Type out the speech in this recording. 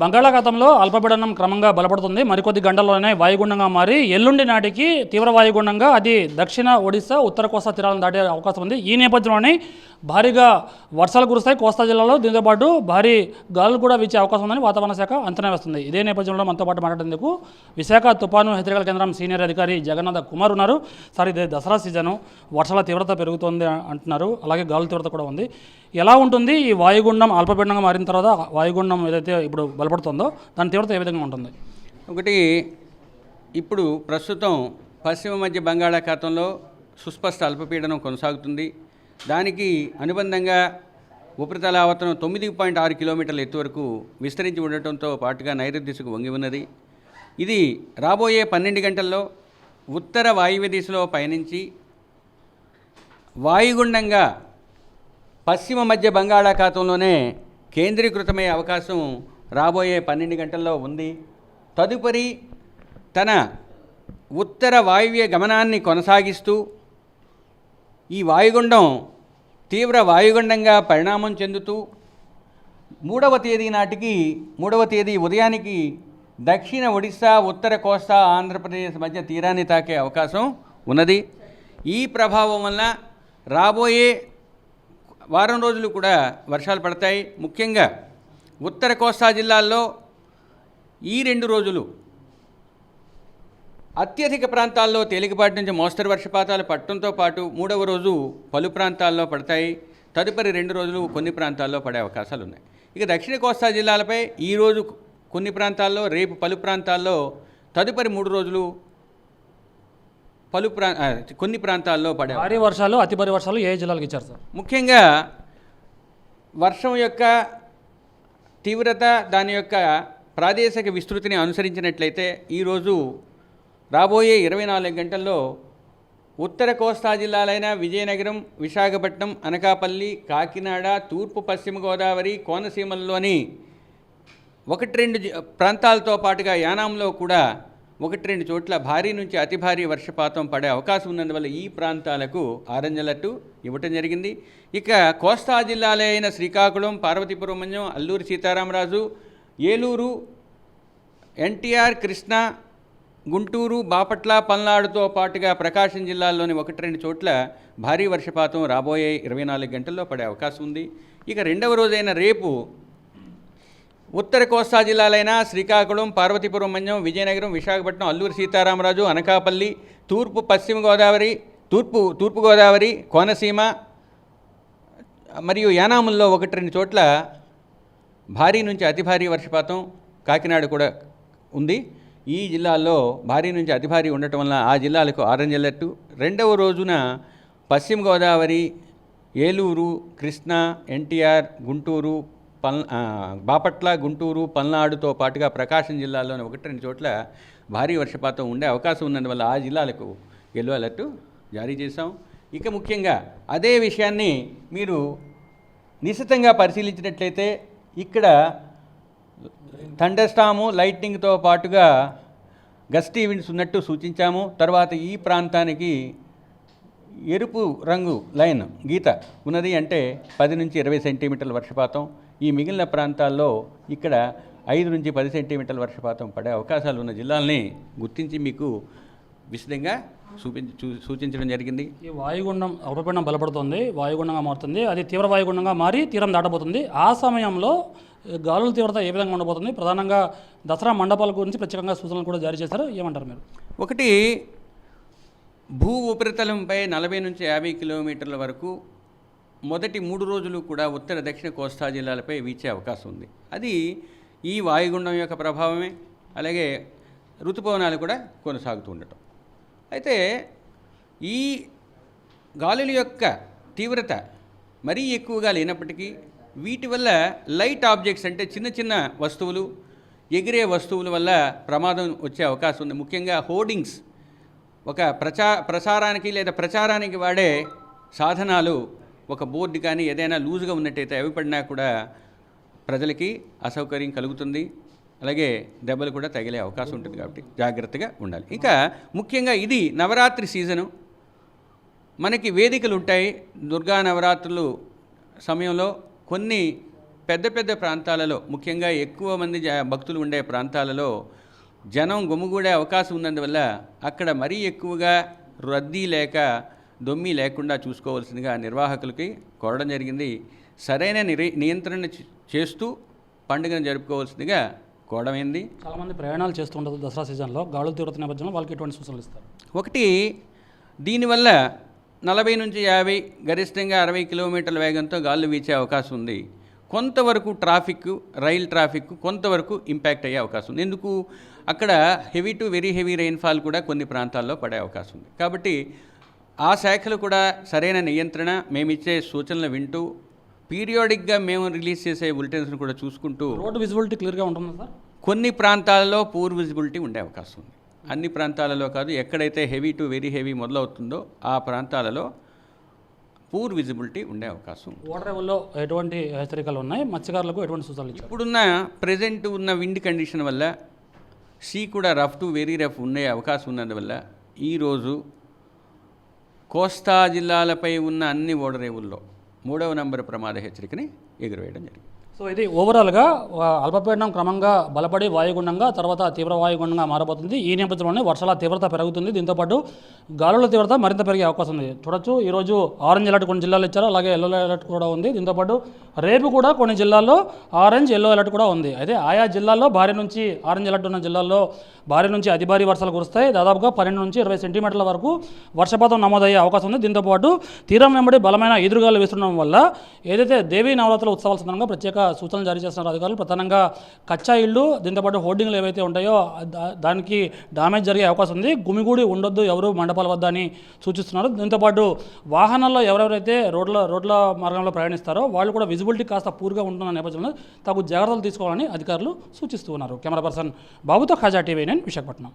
బంగాళాఖాతంలో అల్పపీడనం క్రమంగా బలపడుతుంది. మరికొద్ది గంటల్లోనే వాయుగుండంగా మారి ఎల్లుండి నాటికి తీవ్ర వాయుగుండంగా అది దక్షిణ ఒడిశా ఉత్తర కోస్తా తీరాలను దాటే అవకాశం ఉంది. ఈ నేపథ్యంలోనే భారీగా వర్షాలు కురుస్తాయి. కోస్తా జిల్లాలో దీంతోపాటు భారీ గాలులు కూడా వీచే అవకాశం ఉందని వాతావరణ శాఖ అంచనా వేస్తుంది. ఇదే నేపథ్యంలో మనతో పాటు మాట్లాడేందుకు విశాఖ తుపాను హెచ్చరికల కేంద్రం సీనియర్ అధికారి జగన్నాథ కుమార్ ఉన్నారు. సార్ ఇది దసరా సీజను. వర్షాల తీవ్రత పెరుగుతుంది అంటున్నారు. అలాగే గాలుల తీవ్రత కూడా ఉంది. ఎలా ఉంటుంది? ఈ వాయుగుండం అల్పపీడనంగా మారిన తర్వాత వాయుగుండం ఏదైతే ఇప్పుడు బలపడుతుందో దాని తీవ్రత ఏ విధంగా ఉంటుంది? ఒకటి ఇప్పుడు ప్రస్తుతం పశ్చిమ మధ్య బంగాళాఖాతంలో సుస్పష్ట అల్పపీడనం కొనసాగుతుంది. దానికి అనుబంధంగా ఉపరితల ఆవర్తనం తొమ్మిది పాయింట్ ఆరు కిలోమీటర్ల ఎత్తు వరకు విస్తరించి ఉండటంతో పాటుగా నైరుతి దిశకు వంగి ఉన్నది. ఇది రాబోయే పన్నెండు గంటల్లో ఉత్తర వాయువ్య దిశలో పయనించి వాయుగుండంగా పశ్చిమ మధ్య బంగాళాఖాతంలోనే కేంద్రీకృతమయ్యే అవకాశం రాబోయే పన్నెండు గంటల్లో ఉంది. తదుపరి తన ఉత్తర వాయువ్య గమనాన్ని కొనసాగిస్తూ ఈ వాయుగుండం తీవ్ర వాయుగుండంగా పరిణామం చెందుతూ మూడవ తేదీ నాటికి మూడవ తేదీ ఉదయానికి దక్షిణ ఒడిశా ఉత్తర కోస్తా ఆంధ్రప్రదేశ్ మధ్య తీరాన్ని తాకే అవకాశం ఉన్నది. ఈ ప్రభావం వల్ల రాబోయే వారం రోజులు కూడా వర్షాలు పడతాయి. ముఖ్యంగా ఉత్తర కోస్తా జిల్లాల్లో ఈ రెండు రోజులు అత్యధిక ప్రాంతాల్లో తేలికపాటి నుంచి మోస్తరు వర్షపాతాలు పడటంతో పాటు మూడవ రోజు పలు ప్రాంతాల్లో పడతాయి. తదుపరి రెండు రోజులు కొన్ని ప్రాంతాల్లో పడే అవకాశాలు ఉన్నాయి. ఇక దక్షిణ కోస్తా జిల్లాలపై ఈరోజు కొన్ని ప్రాంతాల్లో రేపు పలు ప్రాంతాల్లో తదుపరి మూడు రోజులు పలు ప్రా కొన్ని ప్రాంతాల్లో పడే భారీ వర్షాలు అతి భారీ వర్షాలు ఏ జిల్లాలకు ఇచ్చారు సార్? ముఖ్యంగా వర్షం యొక్క తీవ్రత దాని యొక్క ప్రాదేశిక విస్తృతిని అనుసరించినట్లయితే ఈరోజు రాబోయే ఇరవై నాలుగు గంటల్లో ఉత్తర కోస్తా జిల్లాలైన విజయనగరం విశాఖపట్నం అనకాపల్లి కాకినాడ తూర్పు పశ్చిమ గోదావరి కోనసీమల్లోని ఒకటి రెండు ప్రాంతాలతో పాటుగా యానాంలో కూడా ఒకటి రెండు చోట్ల భారీ నుంచి అతి భారీ వర్షపాతం పడే అవకాశం ఉన్నందువల్ల ఈ ప్రాంతాలకు ఆరెంజ్ అలర్టు ఇవ్వటం జరిగింది. ఇక కోస్తా జిల్లాలైన శ్రీకాకుళం పార్వతీపురం మన్యం అల్లూరి సీతారామరాజు ఏలూరు ఎన్టీఆర్ కృష్ణా గుంటూరు బాపట్ల పల్నాడుతో పాటుగా ప్రకాశం జిల్లాల్లోని ఒకటి రెండు చోట్ల భారీ వర్షపాతం రాబోయే ఇరవై నాలుగు గంటల్లో పడే అవకాశం ఉంది. ఇక రెండవ రోజైన రేపు ఉత్తర కోస్తా జిల్లాలైన శ్రీకాకుళం పార్వతీపురం మన్యం విజయనగరం విశాఖపట్నం అల్లూరు సీతారామరాజు అనకాపల్లి తూర్పు పశ్చిమ గోదావరి తూర్పు తూర్పు గోదావరి కోనసీమ మరియు యానాముల్లో ఒకటి రెండు చోట్ల భారీ నుంచి అతి భారీ వర్షపాతం కాకినాడ కూడా ఉంది. ఈ జిల్లాల్లో భారీ నుంచి అతి భారీ ఉండటం వల్ల ఆ జిల్లాలకు ఆరెంజ్ అలర్ట్. రెండవ రోజున పశ్చిమ గోదావరి ఏలూరు కృష్ణా ఎన్టీఆర్ గుంటూరు పల్ బాపట్ల గుంటూరు పల్నాడుతో పాటుగా ప్రకాశం జిల్లాలోని ఒకటి రెండు చోట్ల భారీ వర్షపాతం ఉండే అవకాశం ఉన్నందువల్ల ఆ జిల్లాలకు ఎల్లో అలర్టు జారీ చేశాం. ఇక ముఖ్యంగా అదే విషయాన్ని మీరు నిశితంగా పరిశీలించినట్లయితే ఇక్కడ థండర్స్టాము లైట్నింగ్తో పాటుగా గస్టీ విండ్స్ ఉన్నట్టు సూచించాము. తర్వాత ఈ ప్రాంతానికి ఎరుపు రంగు లైన్ గీత ఉన్నది అంటే పది నుంచి ఇరవై సెంటీమీటర్ల వర్షపాతం. ఈ మిగిలిన ప్రాంతాల్లో ఇక్కడ ఐదు నుంచి పది సెంటీమీటర్ల వర్షపాతం పడే అవకాశాలు ఉన్న జిల్లాల్ని గుర్తించి మీకు విశదంగా చూపించి చూ- సూచించడం జరిగింది. ఈ వాయుగుండం అల్పపీడనం బలపడుతుంది వాయుగుండంగా మారుతుంది. అది తీవ్ర వాయుగుండంగా మారి తీరం దాటబోతుంది. ఆ సమయంలో గాలుల తీవ్రత ఏ విధంగా ఉండబోతుంది? ప్రధానంగా దసరా మండపాల గురించి ప్రత్యేకంగా సూచనలు కూడా జారీ చేశారు. ఏమంటారు మీరు? ఒకటి భూ ఉపరితలంపై నలభై నుంచి యాభై కిలోమీటర్ల వరకు మొదటి మూడు రోజులు కూడా ఉత్తర దక్షిణ కోస్తా జిల్లాలపై వీచే అవకాశం ఉంది. అది ఈ వాయుగుండం యొక్క ప్రభావమే అలాగే ఋతుపవనాలు కూడా కొనసాగుతూ ఉండటం. అయితే ఈ గాలుల యొక్క తీవ్రత మరీ ఎక్కువగా లేనప్పటికీ వీటి వల్ల లైట్ ఆబ్జెక్ట్స్ అంటే చిన్న చిన్న వస్తువులు ఎగిరే వస్తువుల వల్ల ప్రమాదం వచ్చే అవకాశం ఉంది. ముఖ్యంగా హోర్డింగ్స్. ఒక ప్రచా ప్రసారానికి లేదా ప్రచారానికి వాడే సాధనాలు ఒక బోర్డు కానీ ఏదైనా లూజుగా ఉన్నట్టయితే అవి పడినా కూడా ప్రజలకి అసౌకర్యం కలుగుతుంది. అలాగే దెబ్బలు కూడా తగిలే అవకాశం ఉంటుంది కాబట్టి జాగ్రత్తగా ఉండాలి. ఇంకా ముఖ్యంగా ఇది నవరాత్రి సీజను. మనకి వేదికలు ఉంటాయి. దుర్గా నవరాత్రులు సమయంలో కొన్ని పెద్ద పెద్ద ప్రాంతాలలో ముఖ్యంగా ఎక్కువ మంది జ- భక్తులు ఉండే ప్రాంతాలలో జనం గుమిగూడే అవకాశం ఉన్నందువల్ల అక్కడ మరీ ఎక్కువగా రద్దీ లేక దొమ్మి లేకుండా చూసుకోవాల్సిందిగా నిర్వాహకులకి కోరడం జరిగింది. సరైన నిరి నియంత్రణ చేస్తూ పండుగను జరుపుకోవాల్సిందిగా కోరడమైంది చాలామంది ప్రయాణాలు చేస్తుంటారు దసరా సీజన్లో. గాలుల తీవ్రత నేపథ్యంలో వాళ్ళకి ఎటువంటి సూచనలు ఇస్తారు? ఒకటి దీనివల్ల నలభై నుంచి యాభై గరిష్టంగా అరవై కిలోమీటర్ల వేగంతో గాలులు వీచే అవకాశం ఉంది. కొంతవరకు ట్రాఫిక్ రైల్ ట్రాఫిక్ కొంతవరకు ఇంపాక్ట్ అయ్యే అవకాశం ఉంది. ఎందుకు? అక్కడ heavy to very heavy rainfall కూడా కొన్ని ప్రాంతాల్లో పడే అవకాశం ఉంది. కాబట్టి ఆ శాఖలు కూడా సరైన నియంత్రణ మేమిచ్చే సూచనలు వింటూ పీరియాడిక్గా మేము రిలీజ్ చేసే బులెటిన్స్ను కూడా చూసుకుంటూ రోడ్డు విజిబిలిటీ క్లియర్గా ఉంటుందా సార్? కొన్ని ప్రాంతాలలో పూర్ విజిబిలిటీ ఉండే అవకాశం ఉంది. అన్ని ప్రాంతాలలో కాదు ఎక్కడైతే హెవీ టు వెరీ హెవీ మొదలవుతుందో ఆ ప్రాంతాలలో పూర్ విజిబిలిటీ ఉండే అవకాశం వాటర్ లెవెల్లో ఎటువంటి హెచ్చరికలు ఉన్నాయి? మత్స్యకారులకు ఎటువంటి సూచనలు ఇప్పుడున్న ప్రజెంట్ ఉన్న విండ్ కండిషన్ వల్ల సీ కూడా రఫ్ టు వెరీ రఫ్ ఉండే అవకాశం ఉన్నందువల్ల ఈరోజు కోస్తా జిల్లాలపై ఉన్న అన్ని ఓడరేవుల్లో మూడవ నంబర్ ప్రమాద హెచ్చరికని ఎగురవేయడం జరిగింది. సో ఇది ఓవరాల్గా అల్పపీడనం క్రమంగా బలపడి వాయుగుండంగా తర్వాత తీవ్ర వాయుగుండంగా మారబోతుంది. ఈ నేపథ్యంలోనే వర్షాల తీవ్రత పెరుగుతుంది. దీంతోపాటు గాలుల తీవ్రత మరింత పెరిగే అవకాశం ఉంది. చూడొచ్చు ఈరోజు ఆరెంజ్ అలర్ట్ కొన్ని జిల్లాలు ఇచ్చారు. అలాగే ఎల్లో అలర్ట్ కూడా ఉంది. దీంతోపాటు రేపు కూడా కొన్ని జిల్లాల్లో ఆరెంజ్ ఎల్లో అలర్ట్ కూడా ఉంది. అయితే ఆయా జిల్లాల్లో భారీ నుంచి ఆరెంజ్ అలర్ట్ ఉన్న జిల్లాల్లో భారీ నుంచి అతి భారీ వర్షాలు కురుస్తాయి. దాదాపుగా పన్నెండు నుంచి ఇరవై సెంటీమీటర్ల వరకు వర్షపాతం నమోదయ్యే అవకాశం ఉంది. దీంతోపాటు తీరం వెంబడి బలమైన ఎదురుగాలు వేస్తుండడం వల్ల ఏదైతే దేవీ నవరాత్రుల ఉత్సవాల సందర్భంగా ప్రత్యేక సూచనలు జారీ చేస్తున్నారు అధికారులు. ప్రధానంగా కచ్చా ఇళ్ళు దీంతోపాటు హోర్డింగ్లు ఏవైతే ఉంటాయో దానికి డామేజ్ జరిగే అవకాశం ఉంది. గుమిగూడి ఉండొద్దు ఎవరు మండపాల వద్ద అని సూచిస్తున్నారు. దీంతోపాటు వాహనాల్లో ఎవరెవరైతే రోడ్ల రోడ్ల మార్గంలో ప్రయాణిస్తారో వాళ్ళు కూడా విజిబిలిటీ కాస్త పూర్గా ఉంటున్న నేపథ్యంలో తగు జాగ్రత్తలు తీసుకోవాలని అధికారులు సూచిస్తూ ఉన్నారు. కెమెరా పర్సన్ బాబుతో ఖాజా టీవీ నేను విశాఖపట్నం.